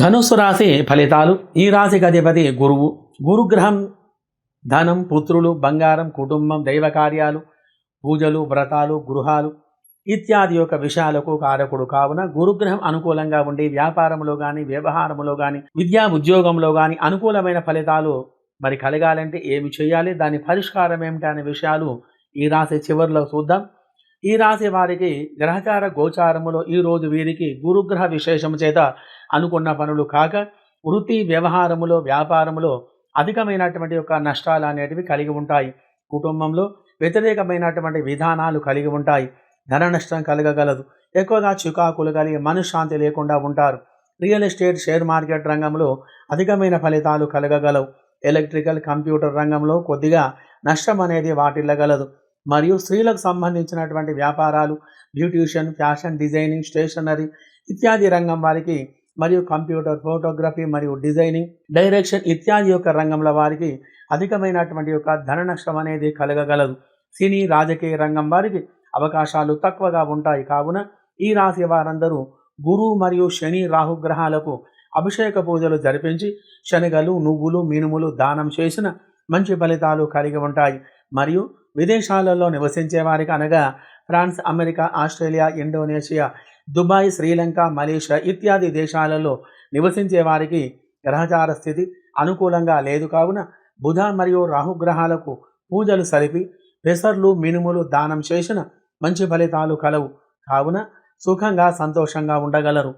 ధనుస్సు రాశి ఫలితాలు ఈ రాశికి అధిపతి గురువు. గురుగ్రహం ధనం పుత్రులు బంగారం కుటుంబం దైవ కార్యాలు పూజలు వ్రతాలు గృహాలు ఇత్యాది యొక్క విషయాలకు కారకుడు కావున గురుగ్రహం అనుకూలంగా ఉండి వ్యాపారంలో కానీ వ్యవహారంలో కానీ విద్యా ఉద్యోగంలో కానీ అనుకూలమైన ఫలితాలు మరి కలగాలంటే ఏమి చేయాలి? దాని పరిష్కారం ఏమిటి అనే విషయాలు ఈ రాశి చివరిలో చూద్దాం. ఈ రాశి వారికి గ్రహచార గోచారములో ఈ రోజు వీరికి గురుగ్రహ విశేషము చేత అనుకున్న పనులు కాక వృత్తి వ్యవహారములో వ్యాపారములో అధికమైనటువంటి యొక్క నష్టాలు అనేటివి కలిగి ఉంటాయి. కుటుంబంలో వ్యతిరేకమైనటువంటి విధానాలు కలిగి ఉంటాయి. ధన నష్టం కలగగలదు. ఎక్కువగా చికాకులు కలిగి మనశ్శాంతి లేకుండా ఉంటారు. రియల్ ఎస్టేట్ షేర్ మార్కెట్ రంగంలో అధికమైన ఫలితాలు కలగగలవు. ఎలక్ట్రికల్ కంప్యూటర్ రంగంలో కొద్దిగా నష్టం అనేది వాటిల్లగలదు. మరియు స్త్రీలకు సంబంధించినటువంటి వ్యాపారాలు బ్యూటిషియన్ ఫ్యాషన్ డిజైనింగ్ స్టేషనరీ ఇత్యాది రంగం వారికి మరియు కంప్యూటర్ ఫోటోగ్రఫీ మరియు డిజైనింగ్ డైరెక్షన్ ఇత్యాది యొక్క రంగంలో వారికి అధికమైనటువంటి యొక్క ధన నష్టం అనేది కలగగలదు. సినీ రాజకీయ రంగం వారికి అవకాశాలు తక్కువగా ఉంటాయి. కావున ఈ రాశి వారందరూ గురు మరియు శని రాహుగ్రహాలకు అభిషేక పూజలు జరిపించి శనగలు నువ్వులు మినుములు దానం చేసిన మంచి ఫలితాలు కలిగి ఉంటాయి. మరియు విదేశాలలో నివసించే వారికి అనగా France America Australia Indonesia Dubai Sri Lanka Malaysia ఇత్యాది దేశాలలో నివసించే వారికి గ్రహచార స్థితి అనుకూలంగా లేదు. కావున బుధ మరియు రాహుగ్రహాలకు పూజలు సలిపి పెసర్లు మినుములు దానం చేసిన మంచి ఫలితాలు కలవు. కావున సుఖంగా సంతోషంగా ఉండగలరు.